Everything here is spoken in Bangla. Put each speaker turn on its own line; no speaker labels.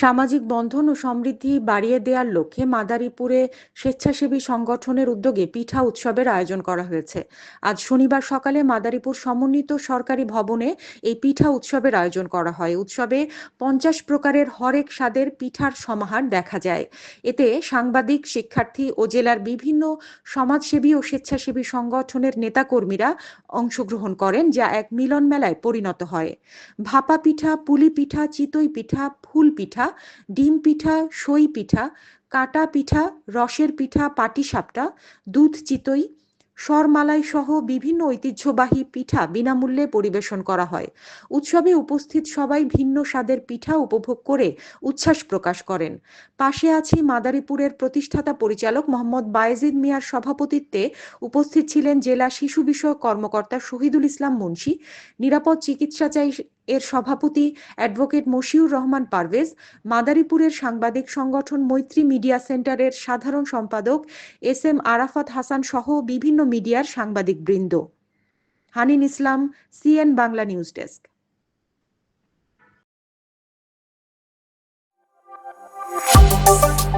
সামাজিক বন্ধন ও সমৃদ্ধি বাড়িয়ে দেওয়ার লক্ষ্যে মাদারীপুরে স্বেচ্ছাসেবী সংগঠনের উদ্যোগে পিঠা উৎসবের আয়োজন করা হয়েছে। আজ শনিবার সকালে মাদারীপুর সমন্বিত সরকারি ভবনে এই পিঠা উৎসবের আয়োজন করা হয়। উৎসবে পঞ্চাশ প্রকারের হরেক স্বাদের পিঠার সমাহার দেখা যায়। এতে সাংবাদিক, শিক্ষার্থী ও জেলার বিভিন্ন সমাজসেবী ও স্বেচ্ছাসেবী সংগঠনের নেতাকর্মীরা অংশগ্রহণ করেন, যা এক মিলন মেলায় পরিণত হয়। ভাপা পিঠা, পুলি পিঠা, চিতই পিঠা, ফুল পিঠা ডিম পিঠা, সই পিঠা, কাটা পিঠা, রসের পিঠা, পাটিসাপটা, দুধ চিতই স্বরমালাই সহ বিভিন্ন ঐতিহ্যবাহী পিঠা বিনামূল্যে পরিবেশন করা হয়। উৎসবে উপস্থিত সবাই ভিন্ন স্বাদের পিঠা উপভোগ করে উচ্ছ্বাস প্রকাশ করেন। পাশে আছি মাদারীপুরের প্রতিষ্ঠাতা পরিচালক মোহাম্মদ বায়েজিদ মিয়ার সভাপতিত্বে উপস্থিত ছিলেন জেলা শিশু বিষয়ক কর্মকর্তা শহীদুল ইসলাম মুন্সি, নিরাপদ চিকিৎসা চাই এর সভাপতি অ্যাডভোকেট মশিউর রহমান পারভেজ, মাদারীপুরের সাংবাদিক সংগঠন মৈত্রী মিডিয়া সেন্টারের সাধারণ সম্পাদক এস এম আরাফাত হাসান সহ বিভিন্ন মিডিয়ার সাংবাদিক বৃন্দ Hanin Islam, CN Bangla news desk Thank you.